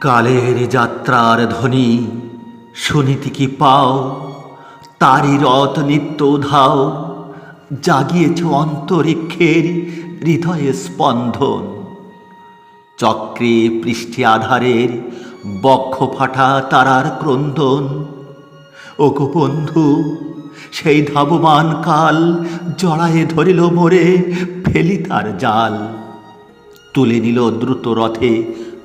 কালের যাত্রার ধ্বনি শুনিতে কি পাও? তারই রথ নিত্য ধাও, জাগিয়েছ অন্তরিক্ষের হৃদয়ে স্পন্দন। চক্রে পৃষ্ঠে আধারের বক্ষ ফাটা তারার ক্রন্দন। ও বন্ধু, সেই ধাবমান কাল জড়ায়ে ধরিল মোরে ফেলি তার জাল। তুলে নিল দ্রুত রথে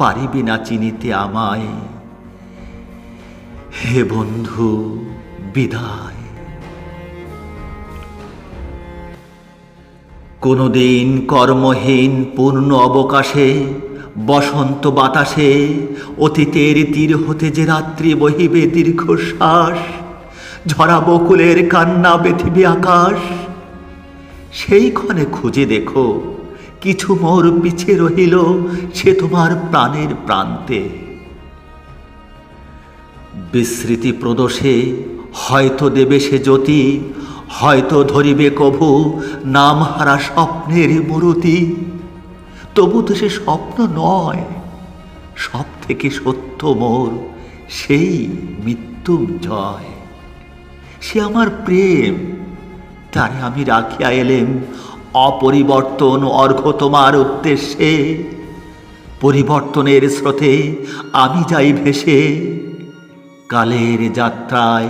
পারিবি না চিনিতে আমায়। হে বন্ধু, বিদায়। কোনোদিন কর্মহীন পূর্ণ অবকাশে, বসন্ত বাতাসে অতীতের তীর হতে যে রাত্রি বহিবে দীর্ঘশ্বাস ঝরা বকুলের কান্না বেথিবে আকাশ সেই ক্ষণে খুঁজে দেখো কিছু মোর পিছে রহিল সে তোমার প্রাণের প্রান্তে। বিস্মৃতি প্রদোষে হয়তো দেবে সে জ্যোতি, হয়তো ধরিবে কভু নাম হারা স্বপ্নের মূরতি। তবু তো সে স্বপ্ন নয় সব থেকে সত্য মোর সেই মৃত্যুঞ্জয় সে আমার প্রেম, তারে আমি রাখিয়া এলেম অপরিবর্তন অর্ঘ তোমার উদ্দেশ্যে। পরিবর্তনের স্রোতে আমি যাই ভেসে। কালের যাত্রায়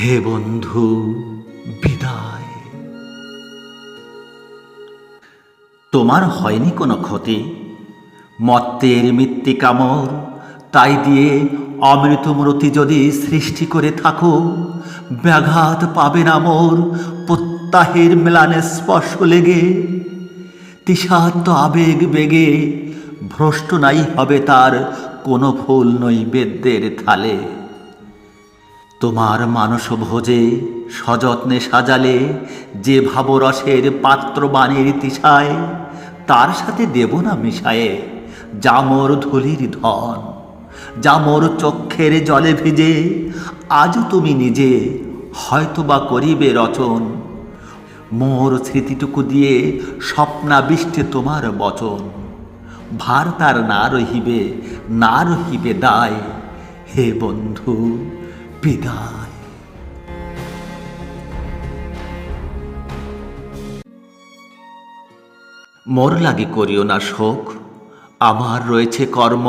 হে বন্ধু, বিদায়। তোমার হয়নি কোনো ক্ষতি। মত্তের মৃত্তিকামর তাই দিয়ে অমৃতমূরতি যদি সৃষ্টি করে থাকো ব্যাঘাত পাবে না মোর, প্রত্যাহের মেলানে স্পর্শ লেগে। তিসাত্ম আবেগ বেগে, ভ্রষ্ট নাই হবে তার কোনো ফুল নৈবেদ্যের থালে তোমার মানস ভোজে সযত্নে সাজালে যে ভাবরসের পাত্র বাণীর তিসায় তার সাথে দেব না মিশায়ে জামর ধুলির ধন। জামর চক্ষের জলে ভিজে, আজও তুমি নিজে হয়তোবা করিবে রচন। মোর স্মৃতিটুকু দিয়ে স্বপ্নাবিষ্টে তোমার বচন। ভার তার না রহিবে না রহিবে দায়। হে বন্ধু, বিদায়। মোর লাগে করিও না শোক। আমার রয়েছে কর্ম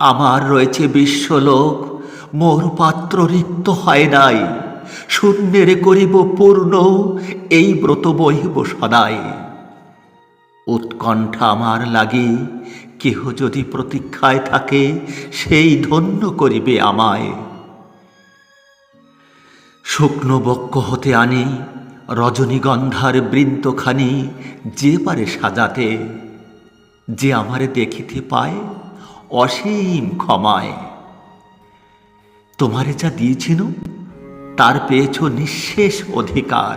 আমার রয়েছে বিশ্বলোক। মোর পাত্র রিক্ত হয় নাই। শূন্যের করিব পূর্ণ, এই ব্রত বহিব সদাই। উৎকণ্ঠা আমার লাগে, কেহ যদি প্রতীক্ষায় থাকে, সেই ধন্য করিবে আমায়। শুকনো বক্ষ হতে আনি, রজনীগন্ধার বৃন্তখানি যে পারে সাজাতে, যে আমারে দেখিতে পায় অসীম ক্ষমায়। তোমারে যা দিয়েছিল তার পেয়েছ নিঃশেষ অধিকার।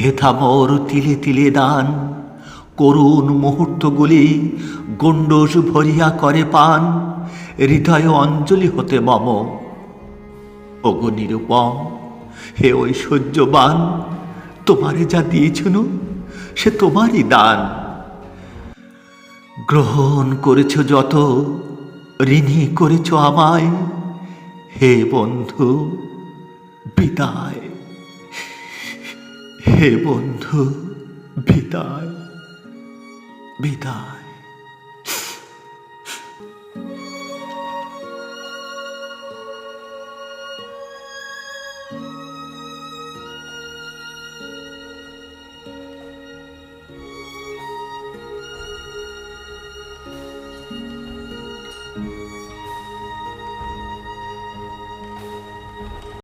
হেথা মোর তিলে তিলে দান, করুণ মুহূর্তগুলি গণ্ডোষ ভরিয়া করে পান, হৃদয় অঞ্জলি হতে মম। ওগো নিরুপম, হে ঐশ্বর্যবান, তোমারে যা দিয়েছিল সে তোমারই দান। গ্রহণ করেছ যত ঋণী করেছ আমায়। হে বন্ধু বিদায়। হে বন্ধু বিদায়। বিদায়।